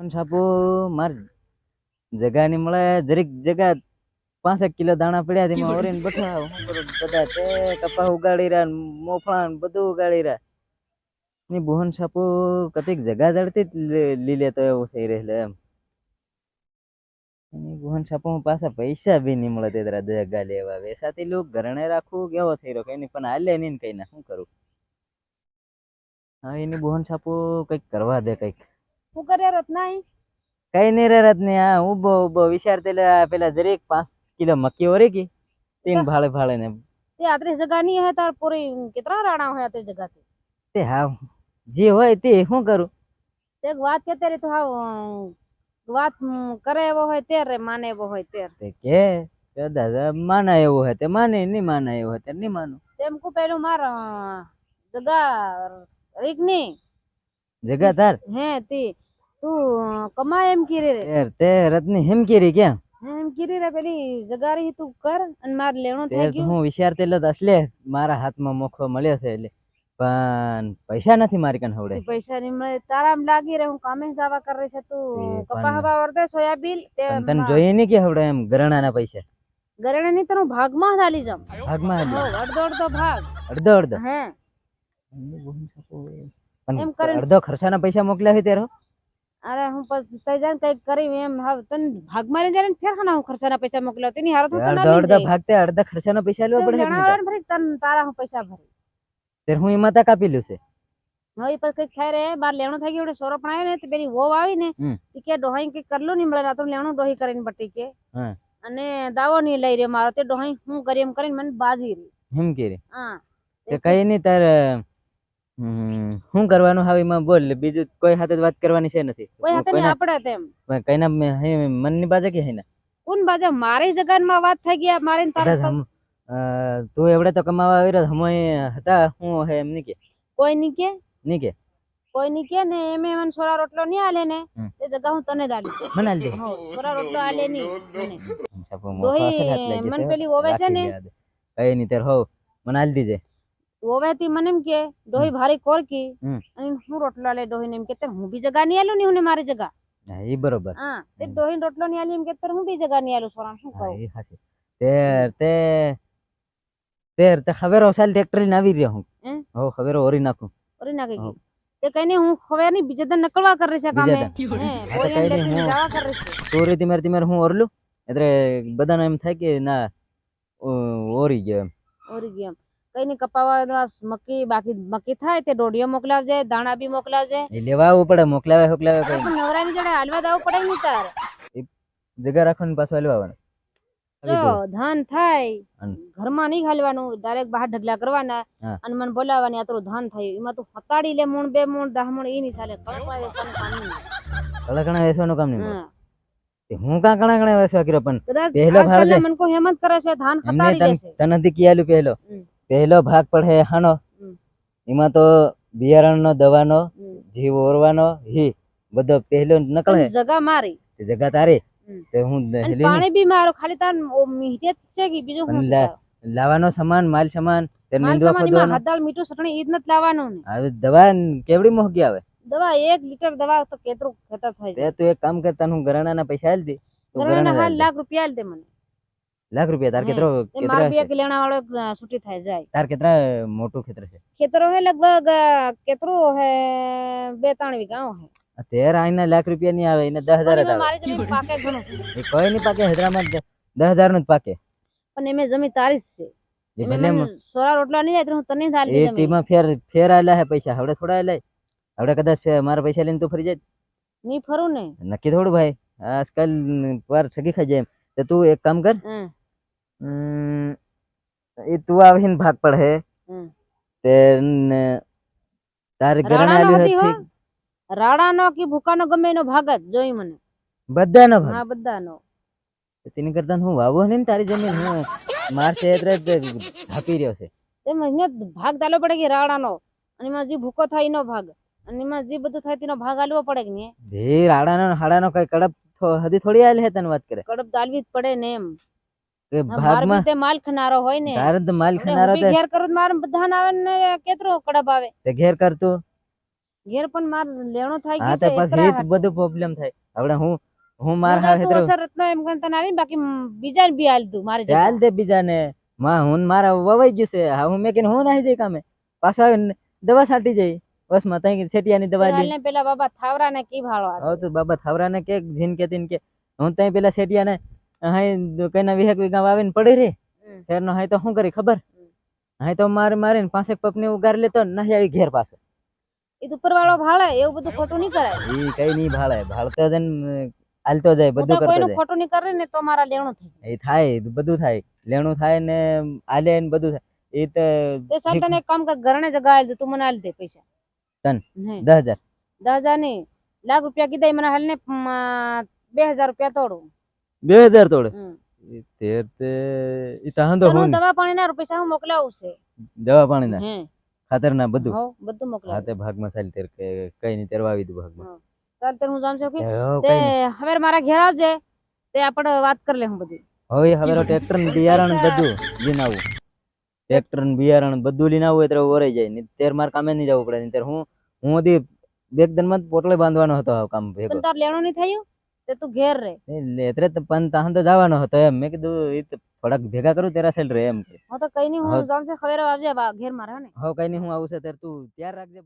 પણ છાપો માર જગા ની મળે દરેક જગા પાંસેક કિલો દાણા પડ્યા તેમાં ઓરીને બેઠા હું બધા તે કપા ઉગાડી રહ્યા મોફળા બધું ઉગાડી રહ્યા. ની બોહન છાપો કતિક જગા જડતી જ લીલે તો એવું થઈ રહેલો એમ. એની બોહન છાપો પાછા પૈસા બી નહીં મળે તે તરા જગા લેવા. વેસાતી લોક ઘરણે રાખવું કેવો થઈ રહ્યો? કઈ પણ હાલે નહીં કઈ ના શું કરું? હા, એની બોહન છાપો કંઈક કરવા દે કંઈક. હું કરે રત્નાઈ કઈ નહીં રે રત્ની હા ઊભો ઊભો વિચાર લે પેલા જરીક પાંચ કિલો મક્કી ઓરી કી તીન ભાળે ભાળે ને તે આતરી જગા ની હે તાર પૂરી કેટલા રાણા હોય આતરી જગા થી તે હા જે હોય તે શું કરું? તે વાત કે તારી તો હાવ વાત કરે એવો હોય તે રે માને એવો હોય તેર. તે કે દાદા માના એવો હોય તે માને નહીં માના એવો હોય તે નહીં માનું. તેમ કુ પેલું માર જગા રીકની જગા તાર હે તે. તું કમા એમ કીરે રે. યાર તે રત્ની હેમ કીરી કે હેમ કીરી રે પેલી જગારી તું કર અને માર લેણો તે થઈ ગયો. હું વિચારતે લે તો અસલે મારા હાથમાં મોખો મળ્યો છે એટલે. પણ પૈસા નથી મારી કન હવડે. પૈસા ની મળે. તારા એમ લાગી રે હું કામે જવા કર રહી છે તું. કપા હવા વર્દે સોયાબીન તે તને જોઈએ નહીં કે હવડે એમ ઘરણાના પૈસા? ગરણા ની તને ભાગમાં માં જામ ભાગમાં હો એટલે અડધો અડધો ભાગ. અડધો અડધો? હે. એમ કરીને- અડધો ખર્ચાના પૈસા મોકલ્યા હોય ત્યારે અરે હું પછી તઈ જાન કંઈક કરી એમ હવે તન ભાગમાં લઈ જાય ફેર ખાના હું ખર્ચાના પૈસા મોકલ્યો? તેની હારો તો અડધો અડધા ભાગતે અડધા ખર્ચાના પૈસા લેવા પડે કે ભરી તન તારા હું પૈસા ભરી. તેર હું એમાં તા કાપી લ્યો છે. હવે પછી કઈ ખાઈ રે બાર લેણું થઈ ગયું સોરો પણ આવ્યો ને તે પેલી વોવ આવી ને. કે ડોહાઈ કે કરલું નહીં મળે રાતો લેણું ડોહી કરીને બટી કે. અને દાવો નહીં લઈ રહ્યો મારો તે ડોહાઈ હું કરી એમ કરીને મને બાજી રહી. હિમ કે રે. હા. તે કઈ નહીં તારે શું કરવાનું હવે એમાં બોલ બીજું કોઈ સાથે વાત કરવાની છે નથી. કોઈ હાથે નહીં કોઈના- તેમ. કઈના હે મનની બાજે કે હેના? કોણ બાજે મારી જગાનમાં વાત થઈ ગયા મારી ને તારી તું એવડે તો કમાવા આવી રહ્યો હમો હતા હું હે એમ ની કે. કોઈ નહીં કે. નહીં કે? કોઈ ની કે ને એમે મને સોરા રોટલો નહીં આલે ને એ જગા હું તને જ આલી મને આલ દે. સોરા રોટલો આલે નહીં મને. ને પેલી ઓવે છે ને. કઈ નહીં તેર હો મને આલ દીજે. ઓવેતી મને એમ કે ડોહી ભારી કોરકી. અને હું રોટલો લે ડોહી ને એમ કે તે હું બી જગા નહીં આલું ને હું મારી જગા? હા એ બરોબર. હા તે હમ. ડોહી રોટલો નહીં આલી એમ કે તે હું બી જગા નહીં આલું સોરા શું કહું? એ હાચી. તે તે તે તે ખબર ઓસાલ ટ્રેક્ટર લઈને આવી રહ્યો હું. હે? ખબર ઓરી નાખું. ઓરી નાખી તે કઈને હું ખબર નહીં બીજે દન નકળવા કર છે કામે. હે નહીં, લેતી જવા કર છે. ચોરી તિમર તિમર હું ઓરલું? એટલે બધાને એમ થાય કે ના ઓરી ગયો એમ. ઓરી ગયો એમ. કઈ નહીં કપાવા મક્કી બાકી મકી થાય તે ડોડીઓ મોકલાવજે દાણા બી મોકલાવજે એ લેવા આવવું પડે મોકલાવે મોકલાવે કઈ નવરાની જોડે હાલવા દાવું પડે નહીં તાર જગ્યા રાખવાની પાછું હાલવા આવવાનું જો ધાન થાય. ઘરમાં નહીં ખાલવાનું ડાયરેક્ટ બહાર ઢગલા કરવાના. અને મને બોલાવવાની આતરું તારું ધાન થાય એમાં તું ફતાડી લે મૂણ બે મૂણ દહ મૂણ એ નહીં ચાલે કળકવા વેસવાનું કામ નહીં કલાકણા વેચવાનું કામ નહીં મળે. હા. કા કણા કણા વેસવા કર્યો પણ પહેલો ભાડે મને કો હેમંત કરે છે ધાન ફતાડી તન લેશે તને દી કિયાલું પહેલો. પહેલો ભાગ પડે હાનો. એમાં તો બિયારણનો દવાનો. જીવ ઓરવાનો હી બધો પહેલો નકળે. જગા મારી. તે જગા તારી. તે હું પાણી બી મારો ખાલી તાર મીઠે છે કે બીજો હું લાવવાનો સામાન માલ સામાન તે નિંદવા ખોદવાનો. હદાળ મીઠું સટણી ઈદ નત લાવવાનું હવે દવા કેવડી મોંઘી આવે? દવા એક લીટર દવા તો કેટલું ખેતર થાય. તે તું એક કામ કરતા હું ઘરાણાના પૈસા આલ દે. ઘરાણા હાલ લાખ રૂપિયા આલ દે મને. લાખ રૂપિયા. તાર. કેટલો માર બે છે? વાળો છૂટી થાય જાય. તાર કેટલા મોટું ખેતર છે. ખેતરો હે લગભગ કેતરો હે બે ત્રણ વીઘા હે. તેર આઈના લાખ રૂપિયા ની આવે એને દસ હજાર મારી જમીન પાકે ઘણું. એ કોઈ ની પાકે હૈદરાબાદ દસ હજારનું જ પાકે. પણ એમે જમીન તારી જ છે. ભલે સોરા રોટલા નહીં જાય તો હું તને આલી એ જમીન. તેમાં ફેર ફેર આયેલા હે પૈસા. હવે થોડા આયેલા હવે કદાચ મારા પૈસા લઈને તું ફરી જાય. નહીં ફરું ને. નક્કી થોડું ભાઈ. આજકાલ પર ઠગી ખાઈ જાય એમ. તો તું એક કામ કર. એ તું આવીને ભાગ પડે. તે તારે રાણાનો આલ્યું હે. ઠીક રાડાનો કે ભૂકાનો ગમે એનો ભાગ જ જોઈ મને બધાનો ભાગ હા બધાનો તેની કરતા હું વાવો ને તારી જમીન હું માર ક્ષેત્ર જ ઢાંકી રહ્યો છે તે મને ભાગ દાલો પડે કે રાડાનો અને એમાં જે ભૂકો થાય એનો ભાગ અને એમાં જે બધું થાય તેનો ભાગ આલવો પડે કે નહીં એ રાડાનો હાડાનો કઈ કડપ હદી થોડી આલે હે તને વાત કરે કડપ દાલવી જ પડે ને એમ કે ભાગમાં તે માલ ખનારો હોય ને. તારે તો માલ ખનારો ખાનારો હું ઘેર કરું તો બધાને આવે ને કેટલો કડપ આવે. તે ઘેર કરતું ઘેર પણ માર લેણો થાય હા ગયું પછી એ બધું પ્રોબ્લેમ થાય. હું હું માર હું હેતરો રત્ન એમ ને બાકી બીજાને બી આલી દઉં મારી ચાલ દે બીજાને. માં હું ને મારા વવાઈ ગયું છે. હા હું મેં કીધું હું નાહી જઈ કામે. પાછો આવીને દવા છાંટી જઈ બસમાં તઈ છેટિયાની દવા લઈ પેલા બાબા થાવરા ને કી ભાળો હવે તું બાબા થાવરાને કે જીન કે તીન કે. હું તઈ પેલા સેટિયાને હાઈ કઈના વિહેક વિગામ આવીને પડી રે. ફેરનો હાય તો શું કરી ખબર? હાઈ તો મારે મારીને પાંસેક પપની ઉગાર લેતો ને નાહી આવી ઘેર પાછો. એ ઉપર વાળો ભાળે એવું બધું ખોટું નહીં કરાય. ઈ કઈ નહીં ભાળે ભાળતો જાય હાલતો જાય બધું કરતો જાય. ખોટું નહીં કરે ને તો મારા લેણું થાય. એ થાય બધું થાય. લેણું થાય ને આલે ને બધું થાય. એ તો તને એક કામ કર ઘરને જગા આલી દે તું મને આલી દે પૈસા. તન? નહીં. દસ હજાર. દસ હજાર નહીં. લાખ રૂપિયા કીધા મને હાલ ને બે હજાર રૂપિયા તોડું. બે હજાર તોડે. હમ. તે તે ઈ તો હાંધો હું હું દવા પાણી ના પૈસા હું મોકલાવું છે. દવા પાણી ના ખાતર ના બધું? હો બધું હા મોકલાવું ભાગમાં ચાલ તેર કે કઈ નહીં તેરવા આવી દઉં ભાગમાં. ચાલ તેર હું જામ છું કે તે હવે મારા ઘેર આવજે તે આપણે વાત કરી લે હું બધી. હવે હવે ટ્રેક્ટર ને બિયારણ બધું લઈને આવું. ટ્રેક્ટર ને બિયારણ બધું લઈને આવું એટલે ઓરાઈ જાય. ને તેર માર કામે નહીં જવું પડે. નહીં હું હું હતી બે દનમાં પોટલે બાંધવાનો હતો આ કામ ભેગો. તાર લેણું નહીં થયું? તે તું ઘેર રે. એટલે એટલે તો પણ તાહન તો જવાનો હતો એમ. મેં કીધું એ તો થોડાક ભેગા કરું તેરા સેલ રે એમ હું તો કઈ નહીં હું જામ છે ખબર આવજે ઘેર મારે હે ને. હવે કઈ નહીં હું આવું છે ત્યારે તું ત્યાર રાખજે.